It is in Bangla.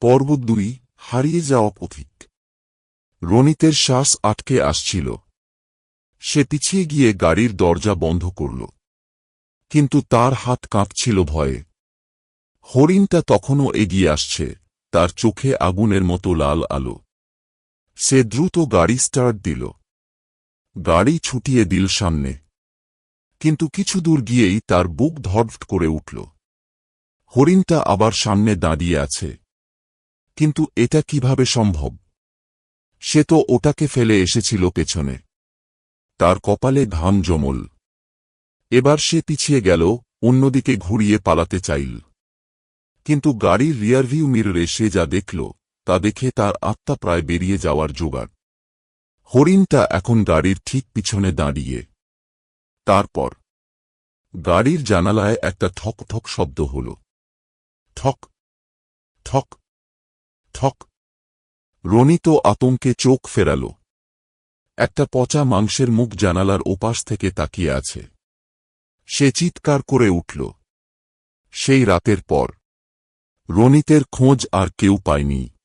পর্ব দুই, হারিয়ে যাওয়া পথিক। রনিতের শ্বাস আটকে আসছিল। সে পিছিয়ে গিয়ে গাড়ির দরজা বন্ধ করল। কিন্তু তার হাত কাঁপছিল ভয়ে। হরিণটা তখনও এগিয়ে আসছে, তার চোখে আগুনের মতো লাল আলো। সে দ্রুত গাড়ি স্টার্ট দিল। গাড়ি ছুটিয়ে দিল সামনে। কিন্তু কিছু দূর গিয়েই তার বুক ধড়ফট করে উঠল। হরিণটা আবার সামনে দাঁড়িয়ে আছে। কিন্তু এটা কীভাবে সম্ভব? সে তো ওটাকে ফেলে এসেছিল পেছনে। তার কপালে ঘাম জমল। এবার সে পিছিয়ে গেল, অন্যদিকে ঘুরিয়ে পালাতে চাইল। কিন্তু গাড়ির রিয়ারভিউ মিররে সে যা দেখল, তা দেখে তার আত্মা প্রায় বেরিয়ে যাওয়ার জোগাড়। হরিণটা এখন গাড়ির ঠিক পিছনে দাঁড়িয়ে। তারপর গাড়ির জানালায় একটা ঠক ঠক শব্দ হল। ঠক ঠক। ঠক রনিত আতঙ্কে চোখ ফেরাল। একটা পচা মাংসের মুখ জানালার ওপাশ থেকে তাকিয়ে আছে। সে চিৎকার করে উঠল। সেই রাতের পর। রনিতের খোঁজ আর কেউ পায়নি।